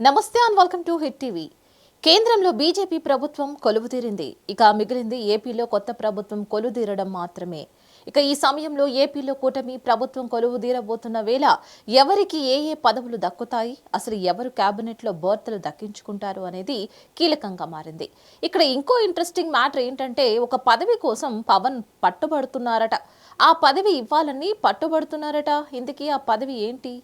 నమస్తే and welcome to Hit TV. కేంద్రంలో BJP ప్రభుత్వం కొలువుతీరింది. ఇక మిగిలింది ఏపీలో కొత్త ప్రభుత్వం కొలుదీరడం మాత్రమే. ఇక ఈ సమయంలో ఏపీలో కూటమి ప్రభుత్వం కొలువుదీరబోతున్న వేళ ఎవరికి ఏ ఏ పదవులు దక్కుతాయి? అసలు ఎవరు కేబినెట్లో బోర్తలు దక్కించుకుంటారు అనేది కీలకంగా మారింది. ఇక్కడ ఇంకో ఇంట్రెస్టింగ్ మ్యాటర్ ఏంటంటే ఒక పదవి కోసం పవన్ పట్టుబడుతున్నారట. ఆ పదవి ఇవ్వాలని పట్టుబడుతున్నారట. ఇందుకీ ఆ పదవి ఏంటి?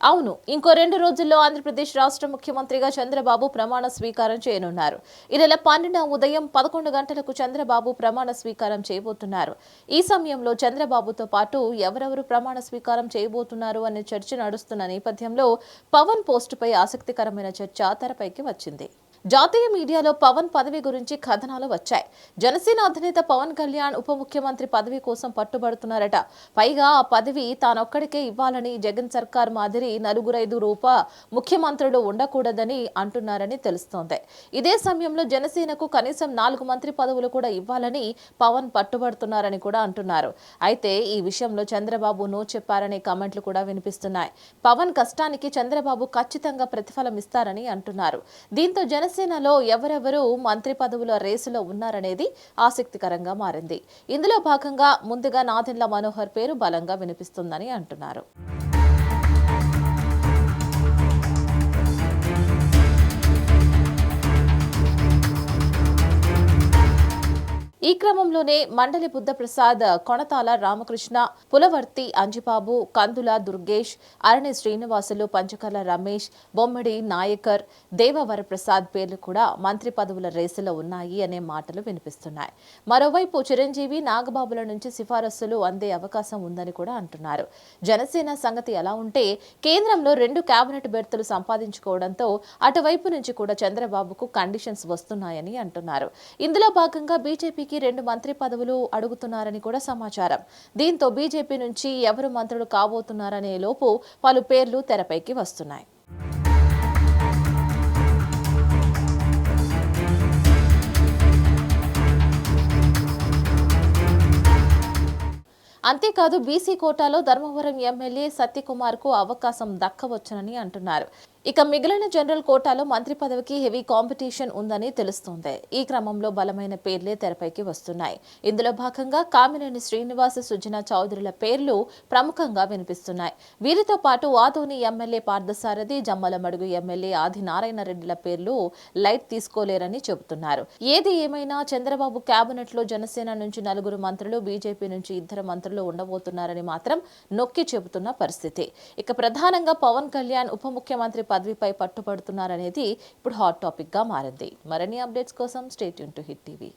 అవును ఇంకో రెండు రోజుల్లో ఆంధ్రప్రదేశ్ రాష్ట్ర ముఖ్యమంత్రిగా చంద్రబాబు ప్రమాణ స్వీకారం చేయనున్నారు. ఈ నెల పన్నెండు ఉదయం పదకొండు గంటలకు చంద్రబాబు ప్రమాణ స్వీకారం చేయబోతున్నారు. ఈ సమయంలో చంద్రబాబుతో పాటు ఎవరెవరు ప్రమాణ స్వీకారం చేయబోతున్నారు అనే చర్చ నడుస్తున్న నేపథ్యంలో పవన్ పోస్టుపై ఆసక్తికరమైన చర్చ తెరపైకి వచ్చింది. జాతీయ మీడియాలో పవన్ పదవి గురించి కథనాలు వచ్చాయి. జనసేన అధినేత పవన్ కళ్యాణ్ ఉప ముఖ్యమంత్రి పదవి కోసం పట్టుబడుతున్నారట. పైగా ఆ పదవి తానొక్కడికే ఇవ్వాలని జగన్ సర్కార్ మాదిరి నలుగురైదు రూప ముఖ్యమంత్రులు ఉండకూడదని అంటున్నారని తెలుస్తోంది. ఇదే సమయంలో జనసేనకు కనీసం నాలుగు మంత్రి పదవులు కూడా ఇవ్వాలని పవన్ పట్టుబడుతున్నారని కూడా అంటున్నారు. అయితే ఈ విషయంలో చంద్రబాబు నో చెప్పారనే కామెంట్లు కూడా వినిపిస్తున్నాయి. పవన్ కష్టానికి చంద్రబాబు ఖచ్చితంగా ప్రతిఫలం ఇస్తారని అంటున్నారు. దీంతో జనసేనలో ఎవరెవరు మంత్రి పదవుల రేసులో ఉన్నారనేది ఆసక్తికరంగా మారింది. ఇందులో భాగంగా ముందుగా నాదెండ్ల మనోహర్ పేరు బలంగా వినిపిస్తుందని అంటున్నారు. ఈ క్రమంలోనే మండలి బుద్ధప్రసాద్ కొణతాల రామకృష్ణ పులవర్తి అంజిబాబు కందుల దుర్గేష్ అరణి శ్రీనివాసులు పంచకర్ల రమేష్ బొమ్మడి నాయకర్ దేవవరప్రసాద్ పేర్లు కూడా మంత్రి పదవుల రేసులో ఉన్నాయి అనే మాటలు వినిపిస్తున్నాయి. మరోవైపు చిరంజీవి నాగబాబుల నుంచి సిఫారసులు అందే అవకాశం ఉందని కూడా అంటున్నారు. జనసేన సంగతి ఎలా ఉంటే కేంద్రంలో రెండు కేబినెట్ బెర్తులు సంపాదించుకోవడంతో అటువైపు నుంచి కూడా చంద్రబాబుకు కండిషన్స్ వస్తున్నాయని అంటున్నారు. ఇందులో భాగంగా బీజేపీకి రెండు మంత్రి పదవులు అడుగుతున్నారని కూడా సమాచారం. దీంతో బీజేపీ నుంచి ఎవరు మంత్రులు కాబోతున్నారనే లోపు పలు పేర్లు తెరపైకి వస్తున్నాయి. అంతేకాదు బీసీ కోటాలో ధర్మవరం ఎమ్మెల్యే సత్యకుమార్కు అవకాశం దక్కవచ్చునని అంటున్నారు. ఇక మిగిలిన జనరల్ కోటాలో మంత్రి పదవికి హెవీ కాంపిటీషన్ ఉందని తెలుస్తోంది. ఈ క్రమంలో బలమైన పేర్లే తెరపైకి వస్తున్నాయి. ఇందులో భాగంగా కామినేని శ్రీనివాస సుజనా చౌదరుల పేర్లు ప్రముఖంగా వినిపిస్తున్నాయి. వీరితో పాటు ఆదోని ఎమ్మెల్యే పార్థసారథి జమ్మలమడుగు ఎమ్మెల్యే ఆది నారాయణ రెడ్డిల పేర్లు లైట్ తీసుకోలేరని చెబుతున్నారు. ఏది ఏమైనా చంద్రబాబు కేబినెట్లో జనసేన నుంచి నలుగురు మంత్రులు బీజేపీ నుంచి ఇద్దరు మంత్రులు ఉండబోతున్నారని మాత్రం నొక్కి చెబుతున్న పరిస్థితి. ఇక ప్రధానంగా పవన్ కళ్యాణ్ ఉప ముఖ్యమంత్రి పదవిపై పట్టుబడుతున్నారనేది ఇప్పుడు హాట్ టాపిక్గా మారింది. మరిన్ని అప్డేట్స్ కోసం state Yoon to hit TV.